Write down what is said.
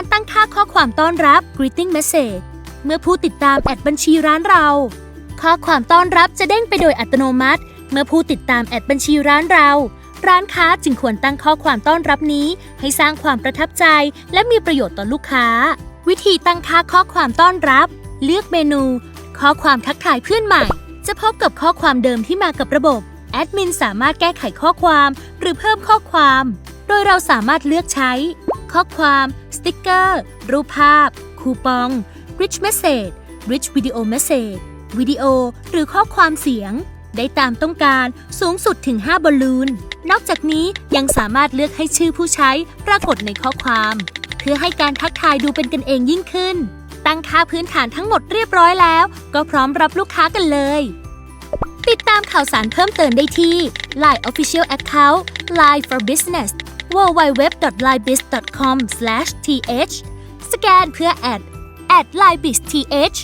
การตั้งค่าข้อความต้อนรับ greeting message เมื่อผู้ติดตามแอดบัญชีร้านเรา ข้อความต้อนรับจะเด้งไปโดยอัตโนมัติ เมื่อผู้ติดตามแอดบัญชีร้านเรา ร้านค้าจึงควรตั้งข้อความต้อนรับนี้ ให้สร้างความประทับใจ และมีประโยชน์ต่อลูกค้า วิธีตั้งค่าข้อความต้อนรับ เลือกเมนู ข้อความทักทายเพื่อนใหม่ จะพบกับข้อความเดิมที่มากับระบบแอดมินสามารถแก้ไขข้อความ หรือเพิ่มข้อความ โดยเราสามารถเลือกใช้ ข้อความ สติกเกอร์ รูปภาพ คูปอง Rich Message Rich Video Message วิดีโอ หรือข้อความเสียง ได้ตามต้องการสูงสุดถึง 5 บอลลูน นอกจากนี้ยังสามารถเลือกให้ชื่อผู้ใช้ปรากฏในข้อความ เพื่อให้การทักทายดูเป็นกันเองยิ่งขึ้น ตั้งค่าพื้นฐานทั้งหมดเรียบร้อยแล้ว ก็พร้อมรับลูกค้ากันเลย ติดตามข่าวสารเพิ่มเติมได้ที่ Line Official Account Line for Business www.linebiz.com/th สแกนเพื่อแอด at linebiz.th